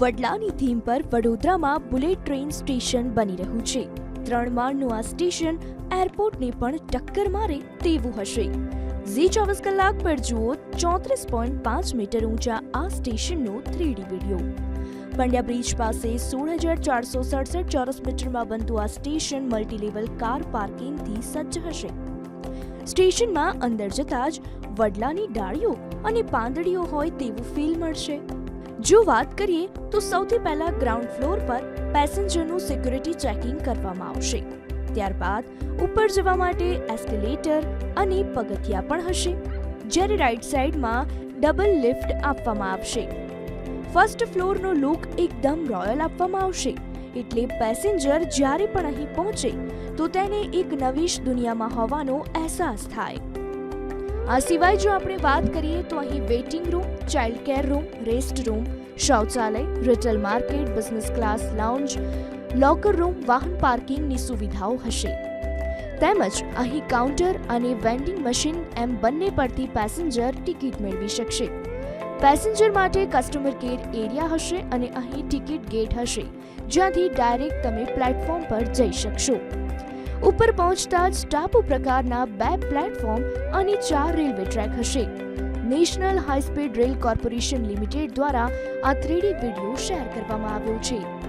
વડલાની theme પર વડોદરામાં bullet train station બની રહ્યું છે. ત્રણ માળનું આ સ્ટેશન એરપોર્ટને પણ ટક્કર મારે તેવું હશે. ઝી ચોવીસ કલાક પર જુઓ, ચોત્રીસ પોઈન્ટ પાંચ મીટર ઊંચા આ સ્ટેશનનો three D video. Pandya bridge પાસે સોળ હજાર ચારસો સડસઠ ચોરસ મીટરમાં બનતું આ સ્ટેશન મલ્ટીલેવલ કાર પાર્કિંગથી સજ્જ હશે. સ્ટેશનમાં અંદર જતા જ વડલાની ડાળીઓ અને પાંદડીઓ હોય તેવું ફીલ મળશે. જો વાત કરીએ, તો સૌથી પહેલા ગ્રાઉન્ડ ફ્લોર પર પેસેન્જરનું સિક્યુરિટી ચેકિંગ કરવામાં આવશે. ત્યારબાદ ઉપર જવા માટે એસ્કેલેટર અને પગથિયા પણ હશે, જ્યારે રાઈટ સાઈડમાં ડબલ લિફ્ટ આપવામાં આવશે. ફર્સ્ટ ફ્લોરનો લુક એકદમ રોયલ આપવામાં આવશે, એટલે પેસેન્જર જ્યારે પણ અહીં પહોંચે, તો તેને એક નવીશ દુનિયામાં હોવાનો અહેસાસ થાય. આ સિવાય જો આપણે વાત કરીએ તો અહીં waiting room child care room rest room શૌચાલય retail market business class lounge locker room વાહન પાર્કિંગની સુવિધાઓ હશે. તેમજ અહીં કાઉન્ટર અને વેન્ડિંગ મશીન એમ બંને પરથી પેસેન્જર ટિકિટ મેળવી શકશે. પેસેન્જર માટે કસ્ટમર કેર એરિયા હશે અને અહીં ટિકિટ ગેટ હશે, જ્યાંથી ડાયરેક્ટ તમે પ્લેટફોર્મ પર જઈ શકશો. ઉપર પહોંચતા જ ટાપુ પ્રકારના બે પ્લેટફોર્મ અને ચાર રેલવે ટ્રેક હશે. National high speed rail corporation limited દ્વારા આ થ્રીડી વીડિયો શેર કરવામાં આવ્યો છે.